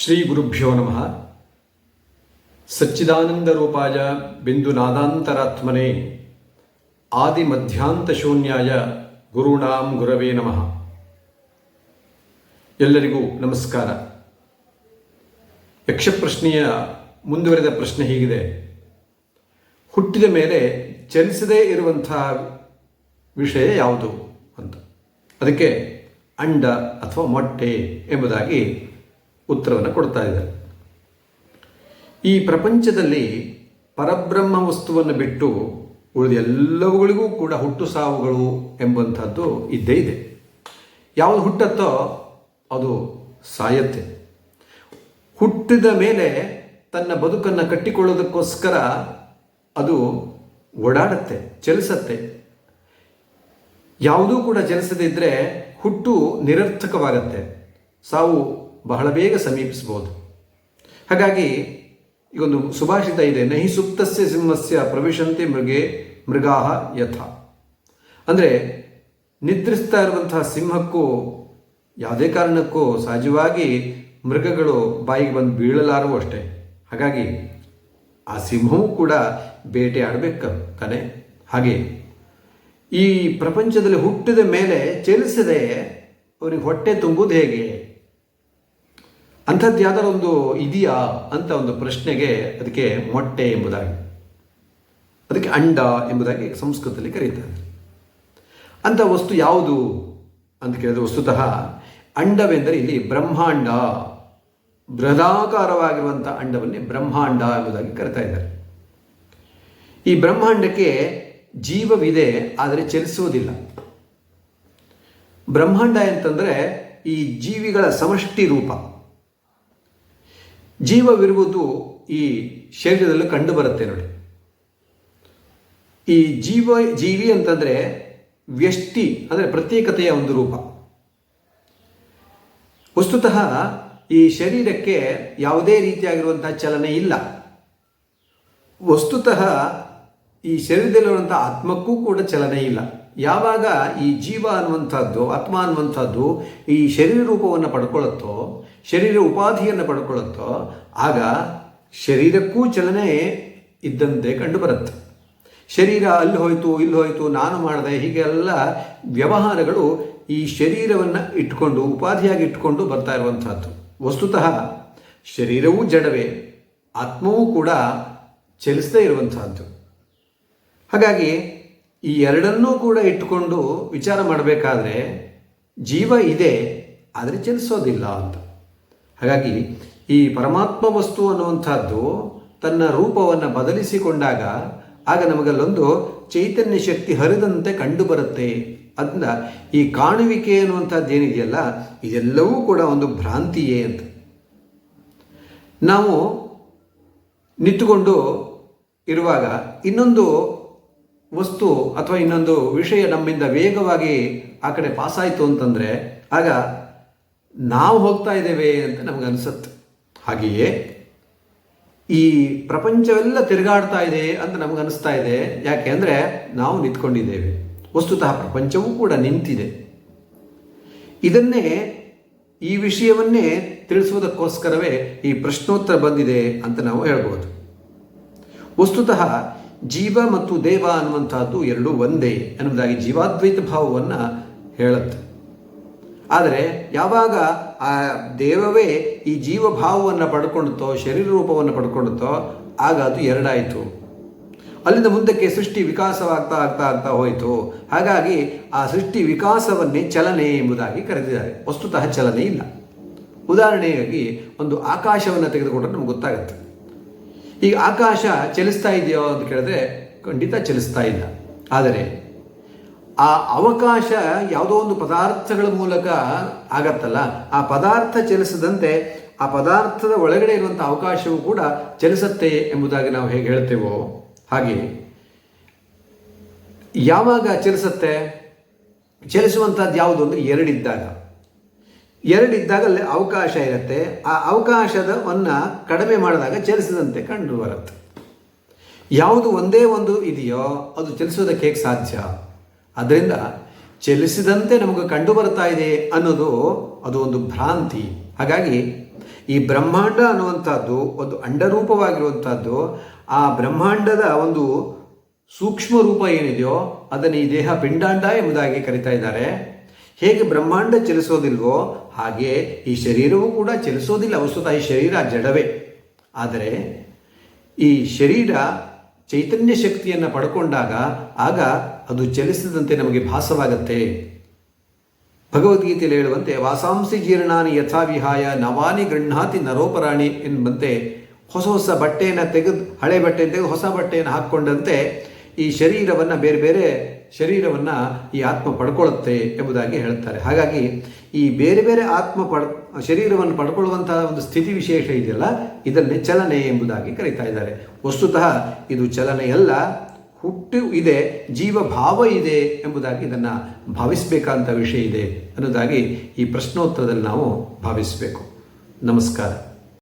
ಶ್ರೀ ಗುರುಭ್ಯೋ ನಮಃ ಸಚ್ಚಿದಾನಂದರೂಪಾಯ ಬಿಂದುನಾದಾಂತರಾತ್ಮನೆ ಆದಿ ಮಧ್ಯಾಂತ ಶೂನ್ಯಾಯ ಗುರುಣಾಂ ಗುರವೇ ನಮಃ. ಎಲ್ಲರಿಗೂ ನಮಸ್ಕಾರ. ಯಕ್ಷಪ್ರಶ್ನೆಯ ಮುಂದುವರೆದ ಪ್ರಶ್ನೆ ಹೀಗಿದೆ. ಹುಟ್ಟಿದ ಮೇಲೆ ಚಲಿಸದೇ ಇರುವಂತಹ ವಿಷಯ ಯಾವುದು ಅಂತ. ಅದಕ್ಕೆ ಅಂಡ ಅಥವಾ ಮೊಟ್ಟೆ ಎಂಬುದಾಗಿ ಉತ್ತರವನ್ನು ಕೊಡ್ತಾ ಇದ್ದಾರೆ. ಈ ಪ್ರಪಂಚದಲ್ಲಿ ಪರಬ್ರಹ್ಮ ವಸ್ತುವನ್ನು ಬಿಟ್ಟು ಉಳಿದ ಎಲ್ಲವುಗಳಿಗೂ ಕೂಡ ಹುಟ್ಟು ಸಾವುಗಳು ಎಂಬಂಥದ್ದು ಇದ್ದೇ ಇದೆ. ಯಾವುದು ಹುಟ್ಟತ್ತೋ ಅದು ಸಾಯತ್ತೆ. ಹುಟ್ಟಿದ ಮೇಲೆ ತನ್ನ ಬದುಕನ್ನು ಕಟ್ಟಿಕೊಳ್ಳೋದಕ್ಕೋಸ್ಕರ ಅದು ಓಡಾಡತ್ತೆ, ಚಲಿಸತ್ತೆ. ಯಾವುದೂ ಕೂಡ ಚಲಿಸದೇ ಇದ್ದರೆ ಹುಟ್ಟು ನಿರರ್ಥಕವಾಗತ್ತೆ. ಸಾವು ಬಹಳ ಬೇಗ ಸಮೀಪಿಸಬಹುದು. ಹಾಗಾಗಿ ಈಗೊಂದು ಸುಭಾಷಿತ ಇದೆ, ನಹಿ ಸುಪ್ತಸ್ಯ ಸಿಂಹಸ್ಯ ಪ್ರವೇಶಂತೆ ಮೃಗೆ ಮೃಗಾಹ ಯಥ. ಅಂದರೆ ನಿದ್ರಿಸ್ತಾ ಇರುವಂತಹ ಸಿಂಹಕ್ಕೂ ಯಾವುದೇ ಕಾರಣಕ್ಕೂ ಸಹಜವಾಗಿ ಮೃಗಗಳು ಬಾಯಿಗೆ ಬಂದು ಬೀಳಲಾರವು ಅಷ್ಟೇ. ಹಾಗಾಗಿ ಆ ಸಿಂಹವೂ ಕೂಡ ಬೇಟೆ ಆಡಬೇಕು ತಾನೆ ಹಾಗೆ ಈ ಪ್ರಪಂಚದಲ್ಲಿ ಹುಟ್ಟಿದ ಮೇಲೆ ಚಲಿಸದೆ ಅವರಿಗೆ ಹೊಟ್ಟೆ ತುಂಬುವುದು ಹೇಗೆ? ಅಂಥದ್ದು ಯಾವ್ದಾರು ಒಂದು ಇದೆಯಾ ಅಂತ ಒಂದು ಪ್ರಶ್ನೆಗೆ ಅದಕ್ಕೆ ಮೊಟ್ಟೆ ಎಂಬುದಾಗಿ. ಅದಕ್ಕೆ ಅಂಡ ಎಂಬುದಾಗಿ ಸಂಸ್ಕೃತದಲ್ಲಿ ಕರೀತಾರೆ. ಅಂಥ ವಸ್ತು ಯಾವುದು ಅಂತ ಕೇಳಿದ್ರೆ ವಸ್ತುತಃ ಅಂಡವೆಂದರೆ ಇಲ್ಲಿ ಬ್ರಹ್ಮಾಂಡ, ಬೃಹದಾಕಾರವಾಗಿರುವಂಥ ಅಂಡವನ್ನೇ ಬ್ರಹ್ಮಾಂಡ ಎಂಬುದಾಗಿ ಕರಿತಾ ಇದ್ದಾರೆ. ಈ ಬ್ರಹ್ಮಾಂಡಕ್ಕೆ ಜೀವವಿದೆ, ಆದರೆ ಚಲಿಸುವುದಿಲ್ಲ. ಬ್ರಹ್ಮಾಂಡ ಅಂತಂದರೆ ಈ ಜೀವಿಗಳ ಸಮಷ್ಟಿ ರೂಪ. ಜೀವವಿರುವುದು ಈ ಶರೀರದಲ್ಲಿ ಕಂಡು ಬರುತ್ತೆ ನೋಡಿ. ಈ ಜೀವ ಜೀವಿ ಅಂತಂದರೆ ವ್ಯಷ್ಟಿ, ಅಂದರೆ ಪ್ರತ್ಯೇಕತೆಯ ಒಂದು ರೂಪ. ವಸ್ತುತಃ ಈ ಶರೀರಕ್ಕೆ ಯಾವುದೇ ರೀತಿಯಾಗಿರುವಂತಹ ಚಲನೆ ಇಲ್ಲ. ವಸ್ತುತಃ ಈ ಶರೀರದಲ್ಲಿರುವಂಥ ಆತ್ಮಕ್ಕೂ ಕೂಡ ಚಲನೆ ಇಲ್ಲ. ಯಾವಾಗ ಈ ಜೀವ ಅನ್ನುವಂಥದ್ದು, ಆತ್ಮ ಅನ್ನುವಂಥದ್ದು ಈ ಶರೀರ ರೂಪವನ್ನು ಪಡ್ಕೊಳ್ಳುತ್ತೋ ಶರೀರ ಉಪಾಧಿಯನ್ನು ಪಡ್ಕೊಳ್ಳುತ್ತೋ, ಆಗ ಶರೀರಕ್ಕೂ ಚಲನೆ ಇದ್ದಂತೆ ಕಂಡುಬರುತ್ತೆ. ಶರೀರ ಅಲ್ಲಿ ಹೋಯಿತು, ಇಲ್ಲಿ ಹೋಯಿತು, ನಾನು ಮಾಡಿದೆ ಹೀಗೆಲ್ಲ ವ್ಯವಹಾರಗಳು ಈ ಶರೀರವನ್ನು ಇಟ್ಕೊಂಡು, ಉಪಾಧಿಯಾಗಿ ಇಟ್ಕೊಂಡು ಬರ್ತಾ ಇರುವಂಥದ್ದು ವಸ್ತುತಃ ಶರೀರವೂ ಜಡವೇ, ಆತ್ಮವೂ ಕೂಡ ಚಲಿಸದೇ ಇರುವಂತಹದ್ದು. ಹಾಗಾಗಿ ಈ ಎರಡನ್ನೂ ಕೂಡ ಇಟ್ಟುಕೊಂಡು ವಿಚಾರ ಮಾಡಬೇಕಾದ್ರೆ ಜೀವ ಇದೆ, ಆದರೆ ಚಲಿಸೋದಿಲ್ಲ ಅಂತ. ಹಾಗಾಗಿ ಈ ಪರಮಾತ್ಮ ವಸ್ತು ಅನ್ನುವಂಥದ್ದು ತನ್ನ ರೂಪವನ್ನು ಬದಲಿಸಿಕೊಂಡಾಗ ಆಗ ನಮಗಲ್ಲೊಂದು ಚೈತನ್ಯ ಶಕ್ತಿ ಹರಿದಂತೆ ಕಂಡುಬರುತ್ತೆ ಅದನ್ನ ಈ ಕಾಣುವಿಕೆ ಅನ್ನುವಂಥದ್ದು ಏನಿದೆಯಲ್ಲ, ಇದೆಲ್ಲವೂ ಕೂಡ ಒಂದು ಭ್ರಾಂತಿಯೇ ಅಂತ. ನಾವು ನಿಂತುಕೊಂಡು ಇರುವಾಗ ಇನ್ನೊಂದು ವಸ್ತು ಅಥವಾ ಇನ್ನೊಂದು ವಿಷಯ ನಮ್ಮಿಂದ ವೇಗವಾಗಿ ಆ ಕಡೆ ಪಾಸಾಯಿತು ಅಂತಂದರೆ, ಆಗ ನಾವು ಹೋಗ್ತಾ ಇದ್ದೇವೆ ಅಂತ ನಮಗೆ ಅನಿಸುತ್ತೆ. ಹಾಗೆಯೇ ಈ ಪ್ರಪಂಚವೆಲ್ಲ ತಿರುಗಾಡ್ತಾ ಇದೆ ಅಂತ ನಮ್ಗೆ ಅನಿಸ್ತಾ ಇದೆ. ಯಾಕೆ ಅಂದರೆ ನಾವು ನಿಂತ್ಕೊಂಡಿದ್ದೇವೆ. ವಸ್ತುತಃ ಪ್ರಪಂಚವೂ ಕೂಡ ನಿಂತಿದೆ. ಇದನ್ನೇ ಈ ವಿಷಯವನ್ನೇ ತಿಳಿಸುವುದಕ್ಕೋಸ್ಕರವೇ ಈ ಪ್ರಶ್ನೋತ್ತರ ಬಂದಿದೆ ಅಂತ ನಾವು ಹೇಳ್ಬೋದು. ವಸ್ತುತಃ ಜೀವ ಮತ್ತು ದೇವ ಅನ್ನುವಂಥದ್ದು ಎರಡೂ ಒಂದೇ ಅನ್ನುವುದಾಗಿ ಜೀವಾದ್ವೈತ ಭಾವವನ್ನು ಹೇಳುತ್ತೆ. ಆದರೆ ಯಾವಾಗ ಆ ದೇವವೇ ಈ ಜೀವಭಾವವನ್ನು ಪಡ್ಕೊಳ್ತೋ ಶರೀರ ರೂಪವನ್ನು ಪಡ್ಕೊಳ್ತೋ ಆಗ ಅದು ಎರಡಾಯಿತು. ಅಲ್ಲಿಂದ ಮುಂದಕ್ಕೆ ಸೃಷ್ಟಿ ವಿಕಾಸವಾಗ್ತಾ ಆಗ್ತಾ ಆಗ್ತಾ ಹೋಯಿತು. ಹಾಗಾಗಿ ಆ ಸೃಷ್ಟಿ ವಿಕಾಸವನ್ನೇ ಚಲನೆ ಎಂಬುದಾಗಿ ಕರೆದಿದ್ದಾರೆ. ವಸ್ತುತಃ ಚಲನೆ ಇಲ್ಲ. ಉದಾಹರಣೆಯಾಗಿ ಒಂದು ಆಕಾಶವನ್ನು ತೆಗೆದುಕೊಂಡ್ರೆ ನಮ್ಗೆ ಗೊತ್ತಾಗುತ್ತೆ. ಈಗ ಆಕಾಶ ಚಲಿಸ್ತಾ ಇದೆಯೋ ಅಂತ ಕೇಳಿದ್ರೆ ಖಂಡಿತ ಚಲಿಸ್ತಾ ಇಲ್ಲ. ಆದರೆ ಆ ಅವಕಾಶ ಯಾವುದೋ ಒಂದು ಪದಾರ್ಥಗಳ ಮೂಲಕ ಆಗತ್ತಲ್ಲ? ಆ ಪದಾರ್ಥ ಚಲಿಸದಂತೆ ಆ ಪದಾರ್ಥದ ಒಳಗಡೆ ಇರುವಂಥ ಅವಕಾಶವು ಕೂಡ ಚಲಿಸುತ್ತೆ ಎಂಬುದಾಗಿ ನಾವು ಹೇಗೆ ಹೇಳ್ತೇವೋ ಹಾಗೆ. ಯಾವಾಗ ಚಲಿಸುತ್ತೆ? ಚಲಿಸುವಂಥದ್ದು ಯಾವುದು ಅಂದರೆ ಎರಡಿದ್ದಾಗ. ಎರಡಿದ್ದಾಗ ಅಲ್ಲಿ ಅವಕಾಶ ಇರುತ್ತೆ. ಆ ಅವಕಾಶದವನ್ನು ಕಡಿಮೆ ಮಾಡಿದಾಗ ಚಲಿಸದಂತೆ ಕಂಡು ಬರುತ್ತೆ ಯಾವುದು ಒಂದೇ ಒಂದು ಇದೆಯೋ ಅದು ಚಲಿಸೋದಕ್ಕೆ ಹೇಗೆ ಸಾಧ್ಯ? ಅದರಿಂದ ಚಲಿಸಿದಂತೆ ನಮಗೆ ಕಂಡು ಬರ್ತಾ ಇದೆ ಅನ್ನೋದು ಅದು ಒಂದು ಭ್ರಾಂತಿ. ಹಾಗಾಗಿ ಈ ಬ್ರಹ್ಮಾಂಡ ಅನ್ನುವಂಥದ್ದು ಒಂದು ಅಂಡರೂಪವಾಗಿರುವಂಥದ್ದು, ಆ ಬ್ರಹ್ಮಾಂಡದ ಒಂದು ಸೂಕ್ಷ್ಮ ರೂಪ ಏನಿದೆಯೋ ಅದನ್ನು ಈ ದೇಹ ಪಿಂಡಾಂಡ ಎಂಬುದಾಗಿ ಕರಿತಾ ಇದ್ದಾರೆ. ಹೇಗೆ ಬ್ರಹ್ಮಾಂಡ ಚಲಿಸೋದಿಲ್ವೋ ಹಾಗೆ ಈ ಶರೀರವೂ ಕೂಡ ಚಲಿಸೋದಿಲ್ಲ. ವಸ್ತುತಃ ಈ ಶರೀರ ಜಡವೇ. ಆದರೆ ಈ ಶರೀರ ಚೈತನ್ಯ ಶಕ್ತಿಯನ್ನು ಪಡ್ಕೊಂಡಾಗ ಆಗ ಅದು ಚಲಿಸಿದಂತೆ ನಮಗೆ ಭಾಸವಾಗತ್ತೆ. ಭಗವದ್ಗೀತೆಯಲ್ಲಿ ಹೇಳುವಂತೆ, ವಾಸಾಂಸಿ ಜೀರ್ಣಾನಿ ಯಥಾವಿಹಾಯ ನವಾನಿ ಗೃಹಾತಿ ನರೋಪರಾಣಿ ಎಂಬಂತೆ ಹೊಸ ಹೊಸ ಬಟ್ಟೆಯನ್ನು ತೆಗೆದು, ಹಳೆ ಬಟ್ಟೆಯನ್ನು ತೆಗೆದು ಹೊಸ ಬಟ್ಟೆಯನ್ನು ಹಾಕ್ಕೊಂಡಂತೆ ಈ ಶರೀರವನ್ನು ಬೇರೆ ಬೇರೆ ಶರೀರವನ್ನು ಈ ಆತ್ಮ ಪಡ್ಕೊಳ್ಳುತ್ತೆ ಎಂಬುದಾಗಿ ಹೇಳ್ತಾರೆ. ಹಾಗಾಗಿ ಈ ಬೇರೆ ಬೇರೆ ಆತ್ಮ ಪಡ್, ಶರೀರವನ್ನು ಪಡ್ಕೊಳ್ಳುವಂತಹ ಒಂದು ಸ್ಥಿತಿ ವಿಶೇಷ ಇದೆಯಲ್ಲ, ಇದನ್ನೇ ಚಲನೆ ಎಂಬುದಾಗಿ ಕರೀತಾ ಇದ್ದಾರೆ. ವಸ್ತುತಃ ಇದು ಚಲನೆಯಲ್ಲ ಹುಟ್ಟು ಇದೆ, ಜೀವಭಾವ ಇದೆ ಎಂಬುದಾಗಿ ಇದನ್ನು ಭಾವಿಸಬೇಕಾದಂಥ ವಿಷಯ ಇದೆ ಅನ್ನೋದಾಗಿ ಈ ಪ್ರಶ್ನೋತ್ತರದಲ್ಲಿ ನಾವು ಭಾವಿಸಬೇಕು. ನಮಸ್ಕಾರ.